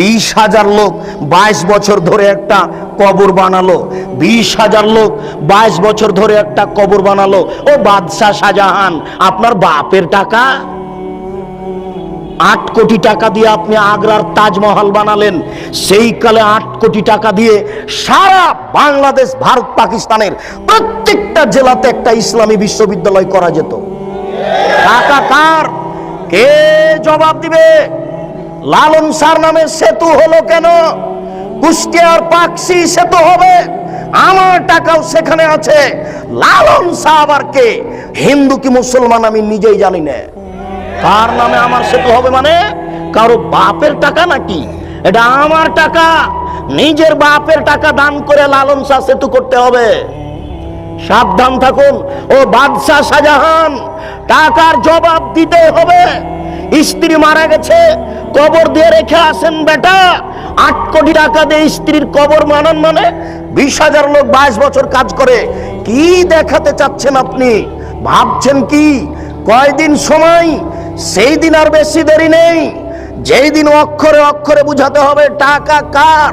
বিশ হাজার লোক বাইশ বছর ধরে একটা কবর বানালো। বিশ হাজার লোক বাইশ বছর ধরে একটা কবর বানালো। ও বাদশাহ শাহজাহান, আপনার বাপের টাকা? আট কোটি টাকা দিয়ে আপনি আগ্রার তাজমহল বানালেন। সেই কালে আট কোটি টাকা দিয়ে সারা বাংলাদেশ, ভারত, পাকিস্তানের প্রত্যেকটা জেলাতে একটা ইসলামী বিশ্ববিদ্যালয় করা যেত। টাকা কার? কে জবাব দিবে? লালন সার নামে সেতু হলো কেন? কুষ্টিয়ার পাকসি সেতু হবে। আমার টাকাও সেখানে আছে। লালন শাহ আবার কে? হিন্দু কি মুসলমান আমি নিজেই জানি না। কার নামে আমার সেতু হবে মানে? কারও বাপের টাকা নাকি? এটা আমার টাকা। নিজের বাপের টাকা দান করে লালন শাহ সেতু করতে হবে। সাবধান থাকুন। ও বাদশাহ শাহজাহান, টাকার জবাব দিতে হবে। স্ত্রী মারা গেছে, কবর দিয়ে রেখে আসেন বেটা। আট কোটি টাকা দিয়ে স্ত্রীর কবর মানান মানে বিশ হাজার লোক বাইশ বছর কাজ করে। কি দেখাতে চাচ্ছেন আপনি? ভাবছেন কি? কয়দিন সময়? সেই দিন আর বেশি দেরি নেই। যেই দিন অক্ষরে অক্ষরে বুঝাতে হবে টাকা কার?